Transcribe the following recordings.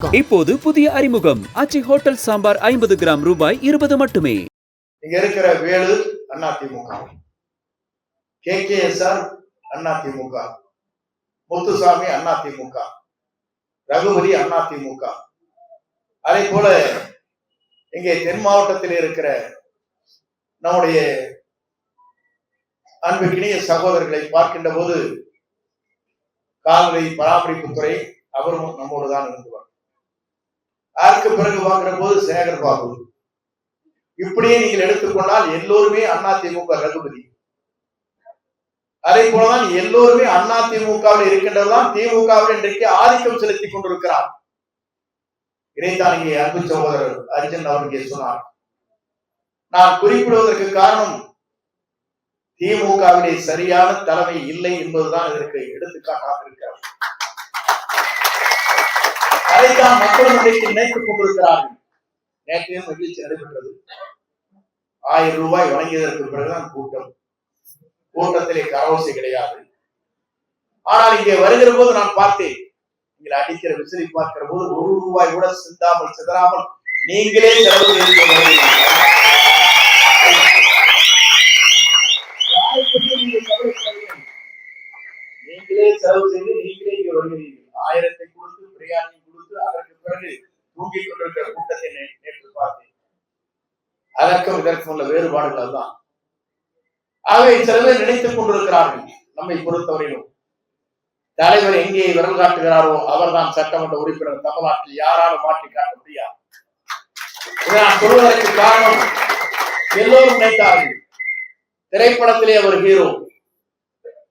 இப்போது புதிய அறிமுகம். அச்சி ஹோட்டல் சாம்பார் ஐம்பது கிராம் ரூபாய் இருபது மட்டுமே. இங்க இருக்கிற Velu AIADMK K K S R AIADMK Muthusamy AIADMK Raghupathi AIADMK அதே போல இங்கே தென் மாவட்டத்தில் இருக்கிற நம்முடைய அன்புக்கினிய சகோதரர்களை பார்க்கின்ற போது கால்நடை பராமரிப்புத்துறை அவரும் நம்மோடு தான் இருந்து பிறகு வாங்குற போது சேகர் பாபு. இப்படியே நீங்கள் எடுத்துக்கொண்டால் எல்லோருமே அதிமுக ரகுபதி. அதே போலதான் எல்லோருமே அதிமுகவில் இருக்கின்றதுதான் திமுகவில் இன்றைக்கு ஆதிக்கம் செலுத்தி கொண்டிருக்கிறார். இதைத்தான் இங்கே அன்பு சகோதரர் அர்ஜுன் அவர்கள் சொன்னார். நான் குறிப்பிடுவதற்கு காரணம் திமுகவிலே சரியான தலைமை இல்லை என்பதுதான் இதற்கு எடுத்துக்காட்டாக இருக்கிறது. அதைத்தான் மக்கள் இன்றைக்கு நினைத்துக் கொண்டிருக்கிறார்கள் நேற்றையும் மகிழ்ச்சி நடைபெற்றது. ஆயிரம் ரூபாய் வழங்கியதற்கு பிறகுதான் கூட்டம். கூட்டத்திலே கரவசை கிடையாது. ஆனால் இங்கே வருகிற போது நான் பார்த்தேன். நீங்கள் அடிக்கிற விசிறி பார்க்கிற போது ஒரு ரூபாய் கூட சிந்தாமல் சிதறாமல் நீங்களே செலவு செய்து நீங்களே செலவு செய்து நீங்களே இங்கே வருகிறீர்கள். ஆயிரத்தை கொடுத்து பிரியாணி பிறகு தூங்கிக் கொண்டிருக்கிற கூட்டத்தை நேற்று பார்த்தேன். அதற்கும் இதற்கும் உள்ள வேறுபாடுகள் தான் ஆகவே சில பேர் நினைத்துக் கொண்டிருக்கிறார்கள் நம்மை பொறுத்தவரையிலும். தலைவர் எங்கே விரல் காட்டுகிறாரோ அவர்தான் சட்டமன்ற உறுப்பினர் தமிழ்நாட்டில் யாராலும் மாற்றி காட்ட முடியாது. நான் சொல்வதற்கு காரணம் எல்லோரும் நினைத்தார்கள் திரைப்படத்திலே அவர் ஹீரோ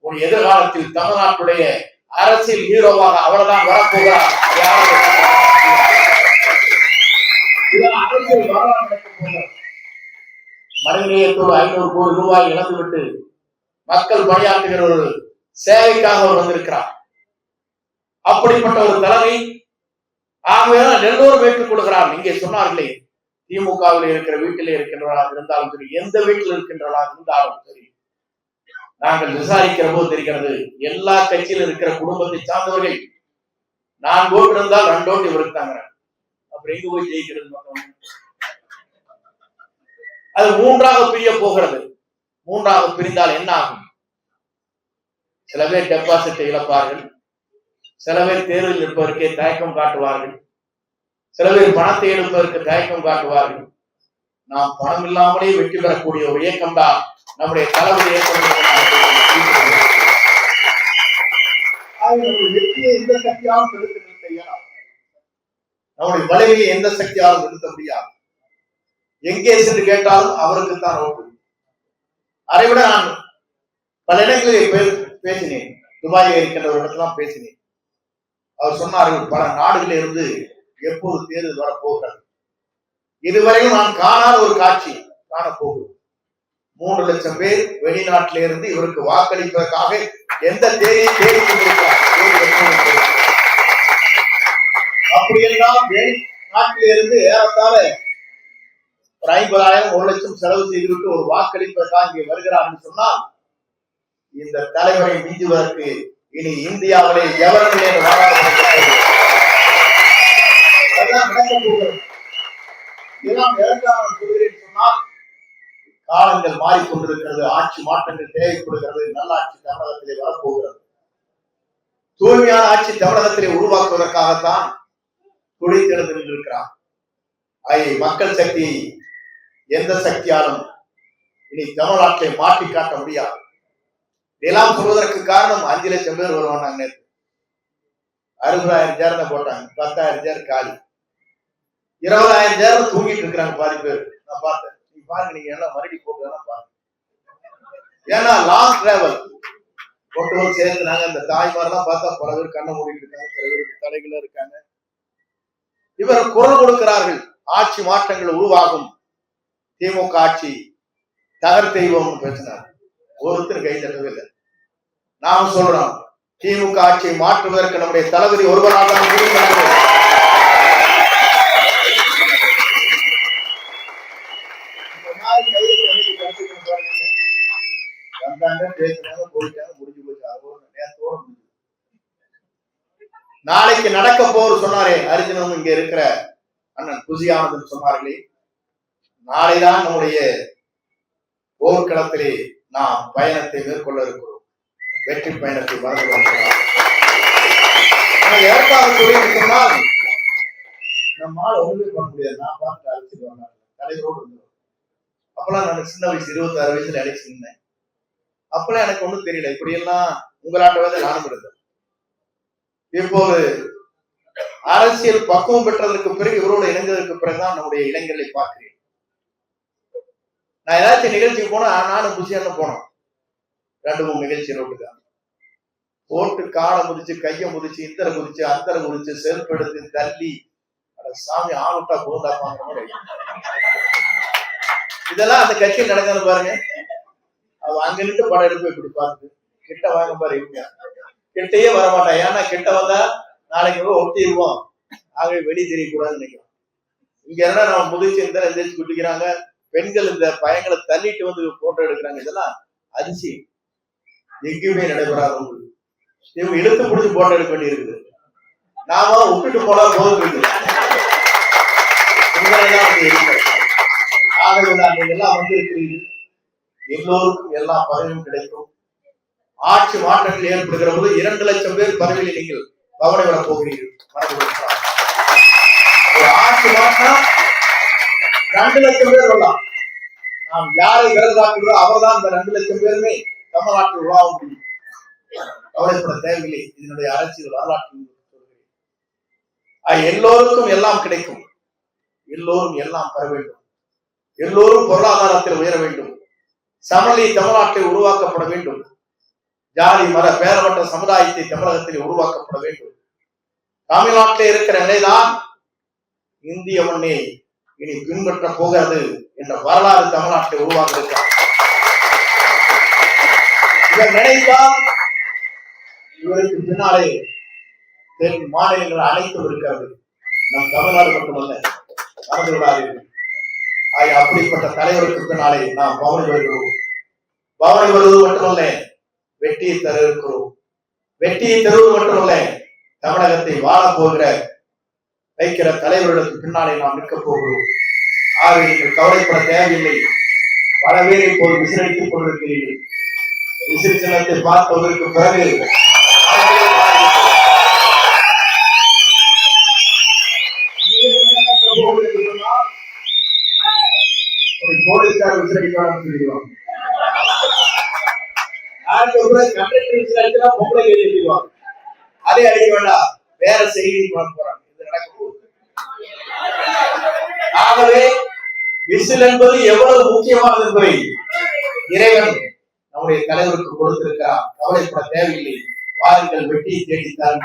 ஒரு எதிர்காலத்தில் தமிழ்நாட்டுடைய அரசியல் ஹீரோவாக அவர்தான் வரப்போகிறார். யாரும் இதெல்லாம் மனிதநேயத்தோடு ஐநூறு கோடி ரூபாய் இழந்துவிட்டு மக்கள் பணியாற்றுகிற ஒரு சேவைக்காக அவர் வந்திருக்கிறார். அப்படிப்பட்ட ஒரு தலைமை ஆகவே எல்லோரும் ஏற்றுக் கொள்கிறார். இங்கே சொன்னார்களே திமுகவில் இருக்கிற வீட்டிலே இருக்கின்றவர்களாக இருந்தாலும் சரி எந்த வீட்டில் இருக்கின்றவர்களாக இருந்தாலும் சரி நாங்கள் விசாரிக்கிற போது தெரிகிறது எல்லா கட்சியில் இருக்கிற குடும்பத்தை சார்ந்தவர்கள் நான் ஓட்டு இருந்தால் ரெண்டு ஓட்டு இவருக்கு தாங்க அப்புறம் எங்க போய் ஜெயிக்கிறது அது மூன்றாக பிரிய போகிறது. மூன்றாக பிரிந்தால் என்ன ஆகும்? சில பேர் டெபாசிட்டை இழப்பார்கள். சில பேர் தேர்தல் நிற்பதற்கே தயக்கம் காட்டுவார்கள். சில பேர் பணத்தை எடுப்பதற்கு தயக்கம் காட்டுவார்கள். நாம் பணம் இல்லாமலே வெற்றி பெறக்கூடிய ஒரு இயக்கம் தான் நம்முடைய தளபதி இயக்கம் வெற்றியை எந்த சக்தியாலும் தடுத்து நிறுத்த இயலாது நம்முடைய வலிமையை எந்த சக்தியாலும் நிறுத்த முடியாது எங்கே சென்று கேட்டாலும் அவருக்கு தான் ஓட்டு. அதை விட நான் பல இடங்களில் பேசினேன். துபாயில் இருக்கின்ற ஒரு இடத்துல பேசினேன். அவர் சொன்னார்கள் பல நாடுகளில் இருந்து எப்போது தேர்தல் வரப்போகிறது? இதுவரையும் நான் காணாத ஒரு காட்சி காணப்போகிறோம் மூன்று லட்சம் பேர் வெளிநாட்டில இருந்து இவருக்கு வாக்களிப்பதற்காக எந்த தேதியை தேடி கொண்டிருக்கிறார். அப்படியெல்லாம் வெளிநாட்டில இருந்து ஏறத்தாழ ஒரு ஐம்பதாயிரம் ஒரு லட்சம் செலவு செய்துவிட்டு ஒரு வாக்களிப்பதற்காக இங்கே வருகிறார் சொன்னால் இந்த தலைவரை மிஞ்சுவதற்கு இனி இந்தியாவிலே எவரும் என்று அதெல்லாம் இதெல்லாம் எதற்காக நான் சொல்கிறேன் சொன்னால் காலங்கள் மாறிக்கொண்டிருக்கிறது ஆட்சி மாற்றங்கள் தேவைப்படுகிறது நல்லாட்சி தமிழகத்திலே வரப்போகிறது. தூய்மையான ஆட்சி தமிழகத்திலே உருவாக்குவதற்காகத்தான் துடித்தெழுந்து நின்றிருக்கிறார். ஐ மக்கள் சக்தி எந்த சக்தியாலும் இனி தமிழ்நாட்டை மாற்றி காட்ட முடியாது. இதெல்லாம் சொல்வதற்கு காரணம் அஞ்சு லட்சம் பேர் வருவாங்க நேற்று. அறுபதாயிரம் சேர்ந்த போட்டாங்க பத்தாயிரம் சேர் காலி. இருபதாயிரம் சேர் தூங்கிட்டு இருக்கிறாங்க பாதி பேர். நான் பார்த்தேன். பாருங்க நீங்க என்ன மறுபடி போட்டுனா பாருங்க. ஏன்னா லாங் டிராவல் கொண்டு வந்து சேர்த்துனாங்க இந்த தாய்மாரெல்லாம் பார்த்தா பல பேர் கண்ணை மூடிட்டு இருக்காங்க சில பேர் தலைகள இருக்காங்க. இவர் குரல் கொடுக்கிறார்கள். ஆட்சி மாற்றங்கள் உருவாகும். திமுக ஆட்சி தகர்த்தெய்வம்னு பேசினார். ஒருத்தர் கை தட்டவில்லை. நாம் சொல்றோம் திமுக ஆட்சியை மாற்றுவதற்கு நம்முடைய தளபதி ஒருவராக தான் இருக்கிறார்கள். இந்த மாதிரி கையை தட்டி கட்டிக்கணும் பாருங்க. வந்தாங்க பேசுனாங்க முடிஞ்சு போச்சு அதோட நேரத்தோட முடிஞ்சு நாளைக்கு நடக்க போர் சொன்னாரே அர்ஜுனன் இங்க இருக்கிற அண்ணன் குசியானந்தன் சொன்னார்களே. நாளைதான் நம்முடைய போர்க்களத்திலே நாம் பயணத்தை மேற்கொள்ள இருக்கிறோம். வெற்றி பயணத்தை மறந்து கொண்டிருக்கிறோம் ஏற்காடு சொன்னால் நம்மால் ஒன்றுமே பண்ண முடியாது. நான் பார்த்து அழைச்சிட்டு வந்தாங்க. தலைவரோடு இருந்தோம் அப்பெல்லாம் நான் சின்ன வயசு இருபத்தாறு வயசுல அழைச்சிருந்தேன் அப்பெல்லாம் எனக்கு ஒண்ணும் தெரியல. இப்படியெல்லாம் உங்களாட்ட வந்து நானும் இருந்தேன் இப்போது அரசியல் பக்குவம் பெற்றதற்கு பிறகு இவரோட இணைந்ததற்கு பிறகுதான் நம்முடைய இளைஞர்களை பார்க்கிறேன். நான் ஏதாச்சும் நிகழ்ச்சிக்கு போனா நானும் புசியான போனோம். ரெண்டு மூணு நிகழ்ச்சி ரோட்டுக்கு. போட்டு காலை முதிச்சு கையை முதிச்சு இந்தரை குதிச்சு அந்தரை குதிச்சு செருப்பு எடுத்து தள்ளி சாமி ஆளுட்டா போதா பாக்குற இதெல்லாம் அந்த கட்சியில் நடக்காது பாருங்க. அவன் அங்க நின்று படம் எடுப்பு இப்படி பாருங்க கிட்ட வாங்க பாரு இவங்க. கிட்டயே வரமாட்டான். ஏன்னா கிட்ட வந்தா நாளைக்கு கூட ஒட்டிடுவோம் ஆகவே வெளியே தெரியக்கூடாதுன்னு நினைக்கிறோம். இங்க என்ன நம்ம முதிர்ச்சி இந்த எந்திரிச்சு குட்டிக்கிறாங்க பெண்கள் இந்த பையங்களை தள்ளிட்டு வந்து போட்டோ எடுக்கிறாங்க. இதெல்லாம் அதிசயம். எங்கேயுமே நடைபெறாத ஒன்று. இவங்க இழுத்து பிடிச்சி போட்டோ எடுக்க வேண்டியிருக்குது. நாம ஒப்பிட்டு போனா போதும் வந்து ஆகவே நான் நீங்க எல்லாம் வந்து எல்லோருக்கும் எல்லா பதவியும் கிடைக்கும். ஆட்சி மாற்றங்கள் ஏற்படுகிற போது இரண்டு லட்சம் பேர் பதவியில் நீங்கள் கவலை விட போகிறீர்கள். ஆட்சி மாற்றம் ரெண்டு லட்சம் பேர் வரலாம் நாம் யாரை விரதாக்குகிறோம் அவர்தான் இந்த ரெண்டு லட்சம் பேருமே தமிழ்நாட்டில் உருவாக முடியும். கவலைப்பட தேவையில்லை. இதனுடைய அரசியல் வரலாற்று எல்லோருக்கும் எல்லாம் கிடைக்கும். எல்லோரும் எல்லாம் பெற வேண்டும். எல்லோரும் பொருளாதாரத்தில் உயர வேண்டும். சமநிலை தமிழ்நாட்டில் உருவாக்கப்பட வேண்டும். ஜாதி மத பேரவட்ட சமுதாயத்தை தமிழகத்தில் உருவாக்கப்பட வேண்டும். தமிழ்நாட்டில் இருக்கிற நிலைதான் இந்திய மண்ணை இனி பின்பற்ற போகிறது என்ற வரலாறு தமிழ்நாட்டை உருவாக இருக்கிறார் இவர் நினைத்தால் இவருக்கு பின்னாலே தென் மாநிலங்கள் அனைத்தும் இருக்கிறது. நம் தமிழ்நாடு மட்டுமல்ல மறந்து விடாதீர்கள். ஆகிய அப்படிப்பட்ட தலைவருக்கு பின்னாலே நாம் பவனி வருகிறோம். பவனி வருவது மட்டுமல்ல வெற்றியை தர இருக்கிறோம் வெற்றியை தருவது மட்டுமல்ல தமிழகத்தை வாழப் போகிற வைக்கிற தலைவர்களுக்கு பின்னாலே நாம் நிற்க போகிறோம். ஆகவே நீங்கள் கவலைப்பட தேவையில்லை. பல பேர் இப்போது விசிலடித்துக் கொண்டிருக்கிறீர்கள். விசிறு சின்னத்தை பார்ப்பதற்கு பிறகு போலீஸ்கார் விசிலடிக்கணும்னு சொல்லிடுவாங்க. பொம்பளை எழுதிடுவாங்க அடிக்க வேண்டாம் வேற செய்தி போறாங்க. இது நடக்க போகுது. ஆகவே விசில் என்பது எவ்வளவு முக்கியமானது என்பதை இறைவன் நம்முடைய தலைவருக்கு கொடுத்திருக்கிறார் கவலைப்பட தேவையில்லை. வாருங்கள் வெட்டி தேடித்தார்